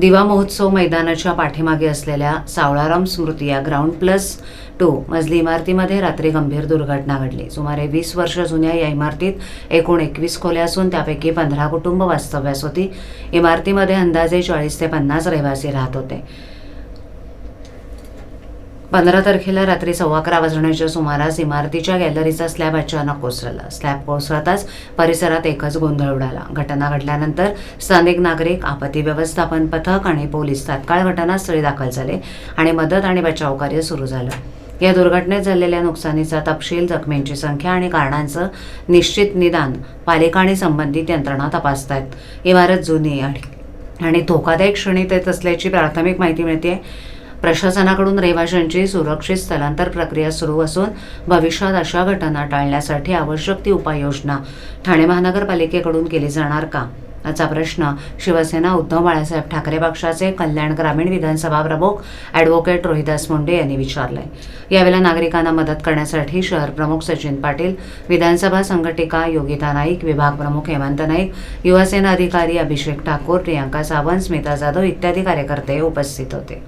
दिवा महोत्सव मैदानाच्या पाठीमागे असलेल्या सावळाराम स्मृती या ग्राउंड प्लस टू मजली इमारतीमध्ये रात्री गंभीर दुर्घटना घडली. सुमारे वीस वर्ष जुन्या या इमारतीत एकूण एकवीस खोल्या असून त्यापैकी पंधरा कुटुंब वास्तव्यास होती. इमारतीमध्ये अंदाजे चाळीस ते पन्नास रहिवासी राहत होते. पंधरा तारखेला रात्री सव्वा अकरा वाजण्याच्या सुमारास इमारतीच्या गॅलरीचा स्लॅब अचानक कोसळला. स्लॅब कोसळताच परिसरात एकच गोंधळ उडाला. घटना घडल्यानंतर स्थानिक नागरिक आपत्ती व्यवस्थापन पथक आणि पोलीस तात्काळ घटनास्थळी दाखल झाले आणि मदत आणि बचाव कार्य सुरू झालं. या दुर्घटनेत झालेल्या नुकसानीचा तपशील जखमींची संख्या आणि कारणांचं निश्चित निदान पालिका आणि संबंधित यंत्रणा तपासतायत. इमारत जुनी आणि आणि धोकादायक श्रेणीत येत असल्याची प्राथमिक माहिती मिळते प्रशासनाकडून रहिवाशांची सुरक्षित स्थलांतर प्रक्रिया सुरू असून भविष्यात अशा घटना टाळण्यासाठी आवश्यक ती उपाययोजना ठाणे महानगरपालिकेकडून केली जाणार का? याचा प्रश्न शिवसेना उद्धव बाळासाहेब ठाकरे पक्षाचे कल्याण ग्रामीण विधानसभा प्रमुख ॲडव्होकेट रोहिदास मुंडे यांनी विचारलाय. यावेळेला नागरिकांना मदत करण्यासाठी शहर प्रमुख सचिन पाटील विधानसभा संघटिका योगिता नाईक विभाग प्रमुख हेमंत नाईक युवासेना अधिकारी अभिषेक ठाकूर प्रियांका सावंत स्मिता जाधव इत्यादी कार्यकर्ते उपस्थित होते.